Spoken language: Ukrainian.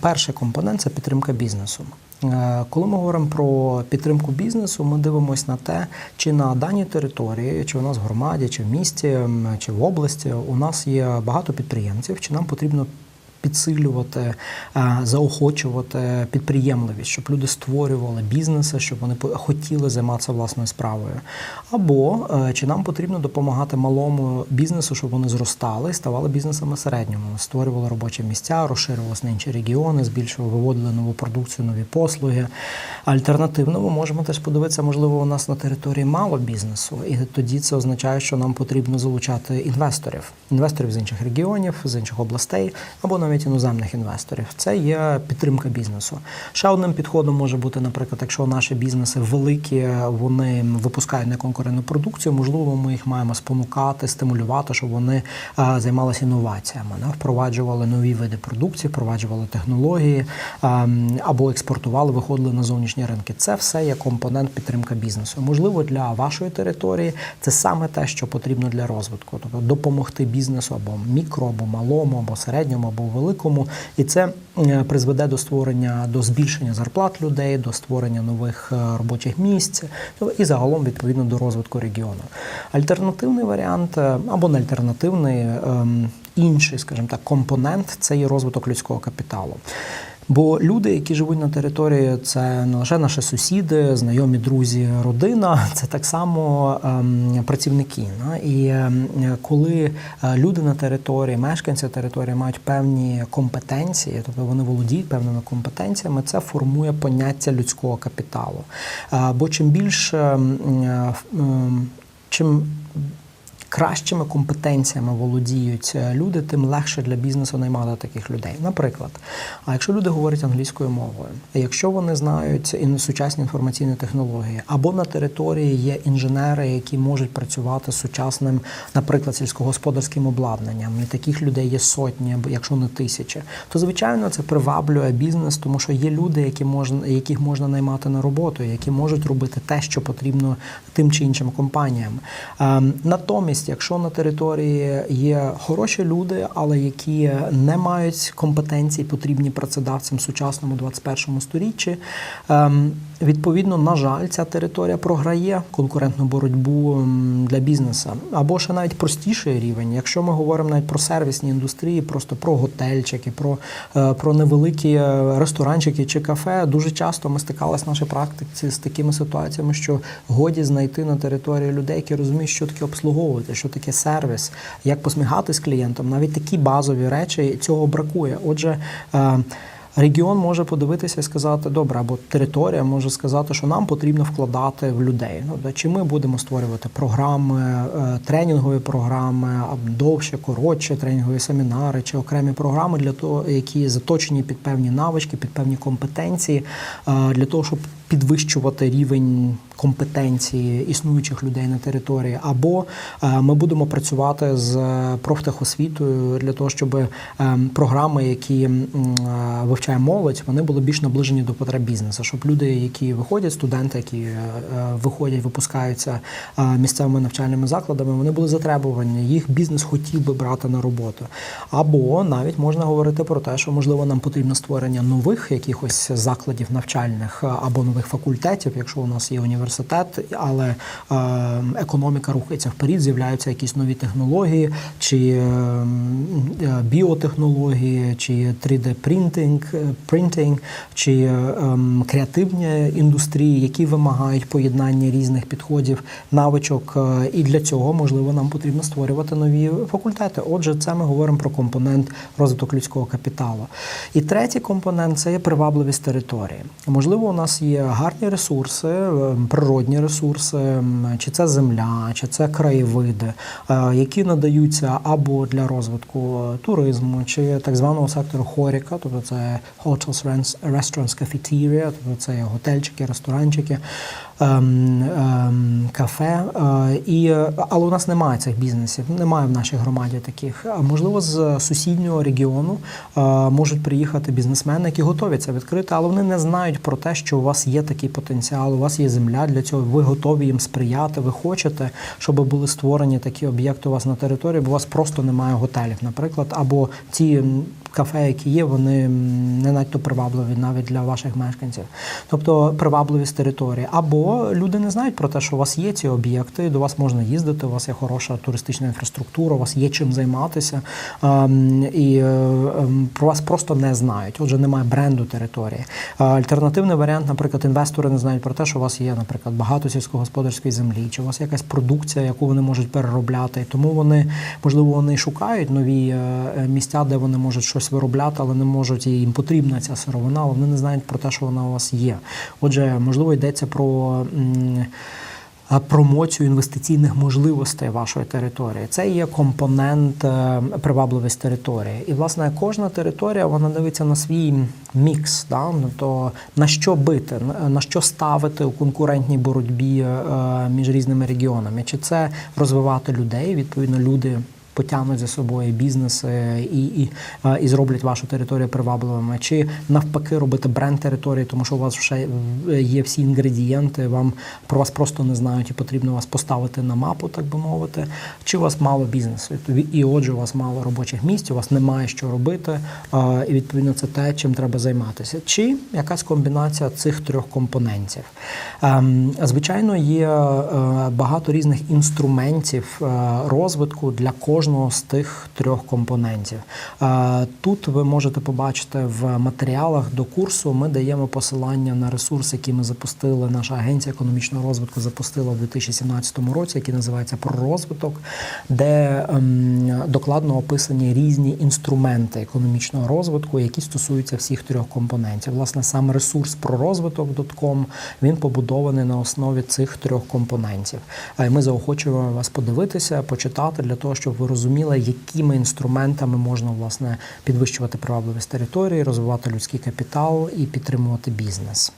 Перший компонент це підтримка бізнесу. Е, Коли ми говоримо про підтримку бізнесу, ми дивимося на те, чи на даній території, чи у нас в громаді, чи в місті, чи в області у нас є багато підприємців, чи нам потрібно підсилювати, е, заохочувати підприємливість, щоб люди створювали бізнеси, щоб вони хотіли займатися власною справою. Або е, чи нам потрібно допомагати малому бізнесу, щоб вони зростали і ставали бізнесами середньому, створювали робочі місця, розширювалися на інші регіони, збільшували, виводили нову продукцію, нові послуги. Альтернативно, ми можемо теж подивитися, можливо, у нас на території мало бізнесу, і тоді це означає, що нам потрібно залучати інвесторів, інвесторів з інших регіонів, з інших областей або навіть іноземних інвесторів. Це є підтримка бізнесу. Ще одним підходом може бути, наприклад, якщо наші бізнеси великі, вони випускають неконкурентну продукцію, можливо, ми їх маємо спонукати, стимулювати, щоб вони е, займалися інноваціями, впроваджували нові види продукції, впроваджували технології е, або експортували, виходили на зовнішні ринки. Це все є компонент підтримка бізнесу. Можливо, для вашої території це саме те, що потрібно для розвитку, тобто допомогти бізнесу або мікро, або малому, або середньому, або великому, і це е, призведе до створення до збільшення зарплат людей, до створення нових е, робочих місць і загалом відповідно до розвитку регіону. Альтернативний варіант е, або не альтернативний, ем, інший, скажімо так, компонент це є розвиток людського капіталу. Бо люди, які живуть на території, це не лише наші сусіди, знайомі, друзі, родина, це так само ем, працівники. І ем, коли е, люди на території, мешканці території мають певні компетенції, тобто вони володіють певними компетенціями, це формує поняття людського капіталу. Е, Бо чим більше ем, е, чим кращими компетенціями володіють е, люди, тим легше для бізнесу наймати таких людей. Наприклад, а якщо люди говорять англійською мовою, якщо вони знають ін- сучасні інформаційні технології, або на території є інженери, які можуть працювати з сучасним, наприклад, сільськогосподарським обладнанням, і таких людей є сотні, якщо не тисячі, то звичайно це приваблює бізнес, тому що є люди, які можна, яких можна наймати на роботу, які можуть робити те, що потрібно тим чи іншим компаніям. Ем, Натомість, якщо на території є хороші люди, але які не мають компетенцій, потрібні працедавцям сучасному 21 сторіччі, ем, відповідно, на жаль, ця територія програє конкурентну боротьбу для бізнесу. Або ще навіть простіший рівень. Якщо ми говоримо навіть про сервісні індустрії, просто про готельчики, про, е, про невеликі е, ресторанчики чи кафе, дуже часто ми стикалися в нашій практиці з такими ситуаціями, що годі знайти на території людей, які розуміють, що таке обслуговувати, що таке сервіс, як посміхатись клієнтам. Навіть такі базові речі цього бракує. Отже. Регіон може подивитися і сказати, добре, або територія може сказати, що нам потрібно вкладати в людей. Ну чи ми будемо створювати програми, е, тренінгові програми, довше, коротше, тренінгові семінари чи окремі програми для того, які заточені під певні навички, під певні компетенції, е, для того, щоб підвищувати рівень компетенції існуючих людей на території, або е, ми будемо працювати з профтехосвітою для того, щоб е, програми, які е, вивчає молодь, вони були більш наближені до потреб бізнесу, щоб люди, які виходять, студенти, які виходять, випускаються місцевими навчальними закладами, вони були затребувані. Їх бізнес хотів би брати на роботу. Або навіть можна говорити про те, що можливо нам потрібно створення нових якихось закладів навчальних або нових факультетів, якщо у нас є університет, але е, економіка рухається вперед, з'являються якісь нові технології, чи е, е, біотехнології, чи 3D принтинг, е, принтинг, чи е, ем, креативні індустрії, які вимагають поєднання різних підходів, навичок. е, І для цього можливо нам потрібно створювати нові факультети. Отже, це ми говоримо про компонент розвиток людського капіталу. І третій компонент це є привабливість території. Можливо, у нас є гарні ресурси, е, природні ресурси, чи це земля, чи це краєвиди, е, які надаються або для розвитку туризму, чи так званого сектору хоріка, тобто це hotels, restaurants, cafeteria, тобто це готельчики, ресторанчики, кафе. Е, І, е, але у нас немає цих бізнесів, немає в нашій громаді таких. Можливо, з сусіднього регіону е, можуть приїхати бізнесмени, які готові це відкрити, але вони не знають про те, що у вас є такий потенціал, у вас є земля для цього, ви готові їм сприяти, ви хочете, щоб були створені такі об'єкти у вас на території, бо у вас просто немає готелів, наприклад, або ці кафе, які є, вони не надто привабливі навіть для ваших мешканців. Тобто привабливість території. Або люди не знають про те, що у вас є ці об'єкти, до вас можна їздити, у вас є хороша туристична інфраструктура, у вас є чим займатися, ем, і е, ем, про вас просто не знають. Отже, немає бренду території. Е, Альтернативний варіант, наприклад, інвестори не знають про те, що у вас є, наприклад, багато сільськогосподарської землі, чи у вас якась продукція, яку вони можуть переробляти. Тому вони, можливо, вони шукають нові е, місця, де вони можуть щось виробляти, але не можуть і їм потрібна ця сировина, але вони не знають про те, що вона у вас є. Отже, можливо, йдеться про. промоцію інвестиційних можливостей вашої території. Це є компонент е, привабливість території. І, власне, кожна територія вона дивиться на свій мікс. Да? Ну, то на що бити, на- на що ставити у конкурентній боротьбі е, між різними регіонами? Чи це розвивати людей? Відповідно, люди. Потягнуть за собою бізнеси і, і, е, і зроблять вашу територію привабливими, чи навпаки робити бренд території, тому що у вас вже є всі інгредієнти, вам про вас просто не знають і потрібно вас поставити на мапу, так би мовити. Чи у вас мало бізнесу, і отже, у вас мало робочих місць, у вас немає що робити, е, і відповідно це те, чим треба займатися. Чи якась комбінація цих трьох компонентів. Ем, Звичайно, є е, багато різних інструментів розвитку для кожного з тих трьох компонентів. Тут ви можете побачити в матеріалах до курсу. Ми даємо посилання на ресурс, який ми запустили. Наша агенція економічного розвитку запустила в 2017 році, який називається про розвиток, де ем, докладно описані різні інструменти економічного розвитку, які стосуються всіх трьох компонентів. Власне, сам ресурс про розвиток.com, він побудований на основі цих трьох компонентів. Е, Ми заохочуємо вас подивитися, почитати для того, щоб ви розуміли, якими інструментами можна власне підвищувати привабливість території, розвивати людський капітал і підтримувати бізнес.